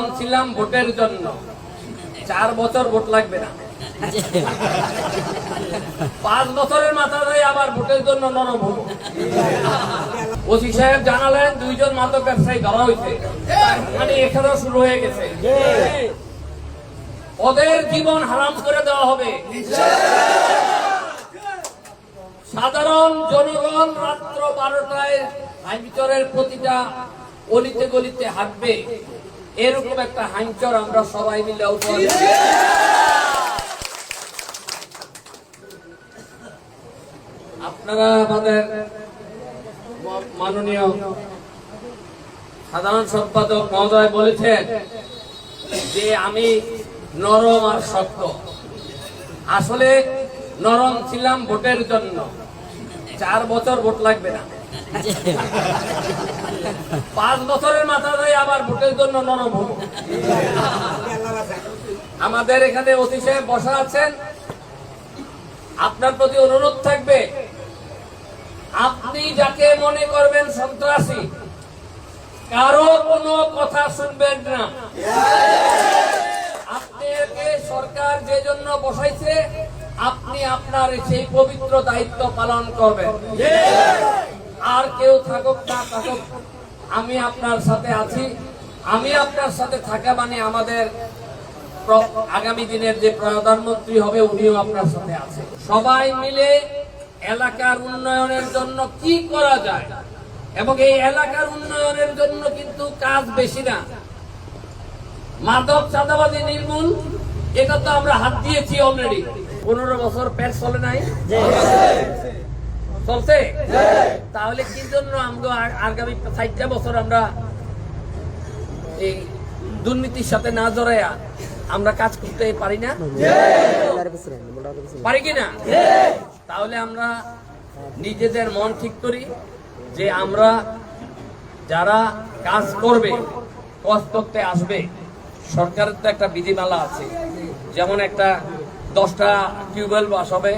নরম ছিলাম ভোটের জন্য। চার বছর ভোট লাগবে না। পাঁচ বছরের মাথায় আবার ভোটের জন্য নরম হব ওসি সাহেব জানালেন, দুইজন মাদক ব্যবসায়ী ধরা হয়েছে। মানে এখানেও শুরু হয়ে গেছে। ওদের জীবন হারাম করে দেওয়া হবে। সাধারণ জনগণ রাত্র বারোটায় হাইচরের প্রতিটা অলিতে গলিতে হাঁটবে। এরকম একটা হাইচর আমরা সবাই মিলে আপনারা আমাদের মাননীয় সাধারণ সম্পাদক মহোদয় বলেছেন যে আমি নরম আর শক্ত। আসলে নরম ছিলাম ভোটের জন্য। চার বছর ভোট লাগবে না। পাঁচ বছরের মাথা মাথায় আবার ভোটের জন্য নরম আমাদের এখানে অতি সাহেব বসা আছেন। আপনার প্রতি অনুরোধ থাকবে, আপনি যাকে মনে করবেন সন্ত্রাসী, কারও কোনো কথা শুনবেন না। আপনাকে সরকার যে জন্য বসাইছে, আপনি আপনার সেই পবিত্র দায়িত্ব পালন করবেন। আর কেউ থাকুক না থাকুক আমি আপনার সাথে আছি। আমি আপনার সাথে থাকা মানে আমাদের আগামী দিনের যে প্রধানমন্ত্রী হবে উনিও আপনার সাথে আছে। সবাই মিলে এলাকার উন্নয়নের জন্য কি করা যায়? এবং এই এলাকার উন্নয়নের জন্য কিন্তু কাজ বেশি না। মাদক চাঁদাবাজি নির্মূল এটা তো আমরা হাত দিয়েছি অলরেডি পনেরো বছর পেট চলে নাই? চলছে? তাহলে কি জন্য আমরা আগামী ষাটটা বছর আমরা এই দুর্নীতির সাথে না জড়াইয়া আমরা কাজ করতে পারি না? পারি কি তাহলে আমরা নিজেদের মন ঠিক করি যে আমরা যারা কাজ করবে, কাজ করতে আসবে, সরকারের তো একটা বিধিমালা আছে। যেমন একটা দশটা টিউবওয়েল বসাবে